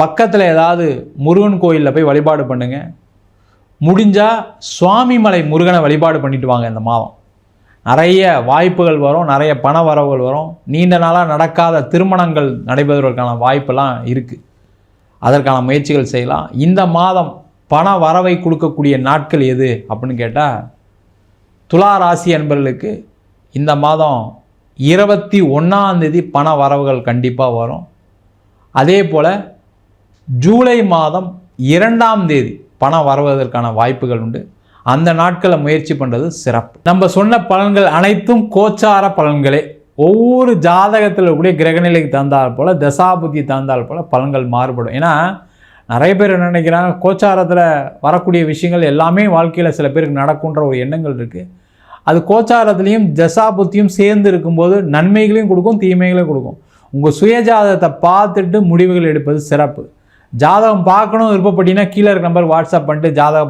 பக்கத்தில் ஏதாவது முருகன் கோயிலில் போய் வழிபாடு பண்ணுங்கள் முடிஞ்சால் சுவாமிமலை முருகனை வழிபாடு பண்ணிட்டு வாங்க இந்த மாதம். நிறைய வாய்ப்புகள் வரும் நிறைய பண வரவுகள் வரும். நீண்ட நாளாக நடக்காத திருமணங்கள் நடைபெறுவதற்கான வாய்ப்பெல்லாம் இருக்குது அதற்கான முயற்சிகள் செய்யலாம். இந்த மாதம் பண வரவை கொடுக்கக்கூடிய நாட்கள் எது அப்படின்னு கேட்டால் துலா ராசி அன்பர்களுக்கு இந்த மாதம் இருபத்தி ஒன்றாந்தேதி பண வரவுகள் கண்டிப்பாக வரும். அதே போல் ஜூலை மாதம் இரண்டாம் தேதி பணம் வருவதற்கான வாய்ப்புகள் உண்டு. அந்த நாட்களை முயற்சி பண்ணுறது சிறப்பு. நம்ம சொன்ன பலன்கள் அனைத்தும் கோச்சார பலன்களே. ஒவ்வொரு ஜாதகத்தில் கூட கிரகநிலைக்கு தந்தால் போல் தசாபுத்தி தந்தால் போல் பலன்கள் மாறுபடும். ஏன்னா நிறைய பேர் என்ன நினைக்கிறாங்க கோச்சாரத்தில் வரக்கூடிய விஷயங்கள் எல்லாமே வாழ்க்கையில் சில பேருக்கு நடக்குன்ற ஒரு எண்ணங்கள் இருக்குது அது கோச்சாரத்துலேயும் தசாபுத்தியும் சேர்ந்து இருக்கும்போது நன்மைகளையும் கொடுக்கும் தீமைகளையும் கொடுக்கும். உங்கள் சுயஜாதகத்தை பார்த்துட்டு முடிவுகள் எடுப்பது சிறப்பு. ஜாதகம் பார்க்கணும் விருப்பப்பட்டீங்கன்னா கீழே இருக்க நம்பர் வாட்ஸ்அப் பண்ணிட்டு ஜாதகம்